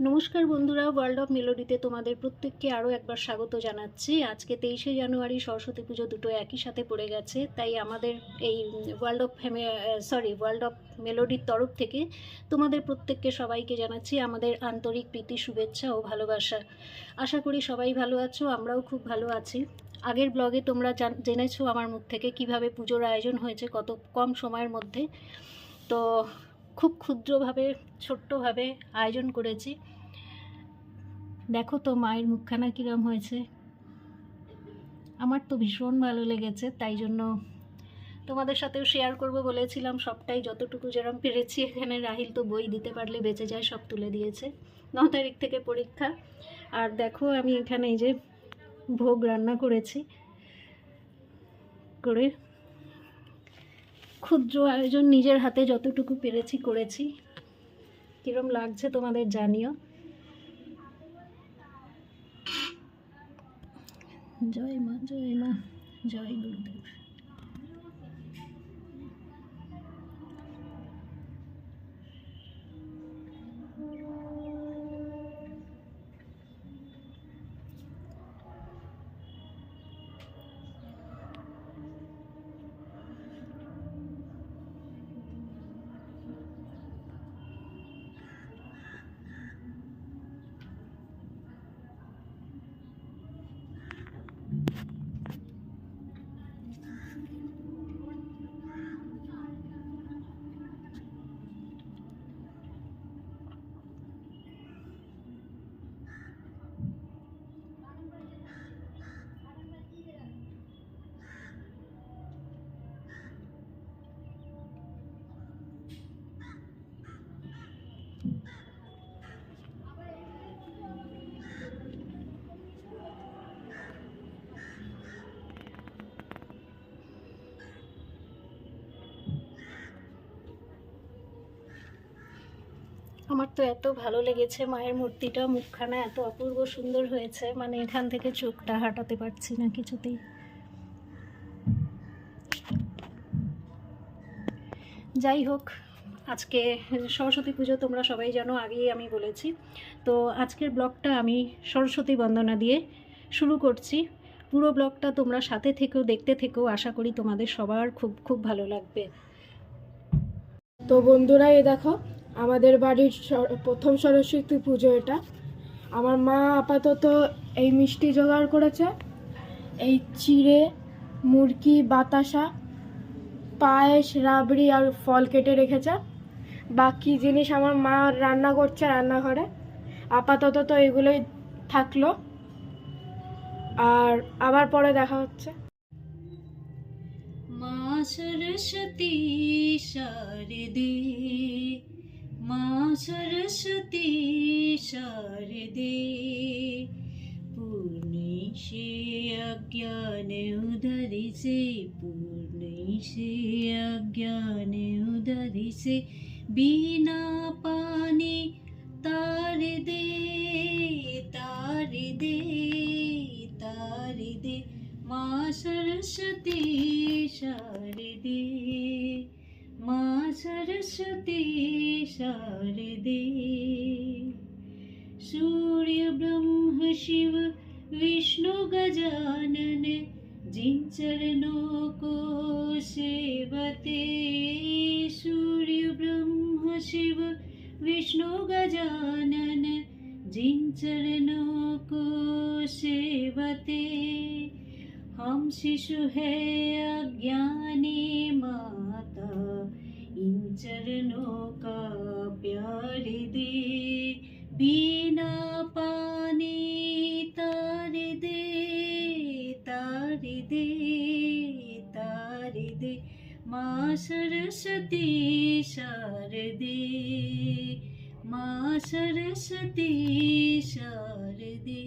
নমস্কার বন্ধুরা world of মেলোডিতে তোমাদের প্রত্যেককে আরও একবার স্বাগত জানাচ্ছি। আজকে তেইশে জানুয়ারি, সরস্বতী পুজো দুটো একই সাথে পড়ে গেছে, তাই আমাদের এই world of sorry world of মেলোডির তরফ থেকে তোমাদের প্রত্যেককে সবাইকে জানাচ্ছি আমাদের আন্তরিক প্রীতি, শুভেচ্ছা ও ভালোবাসা। আশা করি সবাই ভালো আছো, আমরাও খুব ভালো আছি। আগের ব্লগে তোমরা জান- জেনেছো আমার মুখ থেকে কীভাবে পুজোর আয়োজন হয়েছে কত কম সময়ের মধ্যে। তো খুব ক্ষুদ্রভাবে, ছোট্টভাবে আয়োজন করেছি। দেখো তো মায়ের মুখখানা কীরম হয়েছে। আমার তো ভীষণ ভালো লেগেছে, তাই জন্য তোমাদের সাথেও শেয়ার করব বলেছিলাম, সবটাই যতটুকু যেরকম পেরেছি। এখানে রাহিল তো বই দিতে পারলে বেঁচে যায়, সব তুলে দিয়েছে। ন তারিখ থেকে পরীক্ষা। আর দেখো আমি এখানে এই যে ভোগ রান্না করেছি। করে ক্ষুদ্র আয়োজন নিজের হাতে যতটুকু পেরেছি করেছি। কীরম লাগছে তোমাদের জানিও। জয় মা জয় মা, জয় গুরুদেব। আমার তো এত ভালো লেগেছে মায়ের মূর্তিটা, মুখখানা এত অপূর্ব সুন্দর হয়েছে মানে এখান থেকে চোখটা হাঁটাতে পারছি না কিছুতেই। যাই হোক, আজকে সরস্বতী পুজো তোমরা সবাই জানো, আগেই আমি বলেছি। তো আজকের ব্লগটা আমি সরস্বতী বন্দনা দিয়ে শুরু করছি। পুরো ব্লগটা তোমরা সাথে থেকেও, দেখতে থেকেও আশা করি তোমাদের সবার খুব খুব ভালো লাগবে। তো বন্ধুরা এই দেখো আমাদের বাড়ির প্রথম সরস্বতী পুজো এটা। আমার মা আপাতত এই মিষ্টি জোগাড় করেছে। এই চিড়ে, মুরগি, বাতাসা, পায়েস, রাবড়ি আর ফল কেটে রেখেছে। বাকি জিনিস আমার মা রান্না করছে রান্নাঘরে। আপাতত তো এগুলোই থাকল। আর আবার পরে দেখা হচ্ছে। মা সরস্বতী শারদে माँ सरस्वती शारदे पूर्णिशे अज्ञान उधरी से पूर्णिशे से अज्ञान उधरी से बिना पानी तार दे तार दे तार दे। माँ सरस्वती शारदे। सरस्वती शारदे। सूर्य, ब्रह्म, शिव, विष्णु, गजानन, जिन चरणों को सेवते। सूर्य, ब्रह्म, शिव, विष्णु, गजानन, जिन चरणों को सेवते। हम शिशु है अज्ञान दे तारी दे माँ सरस्वती शारदे माँ सरस्वती शारदे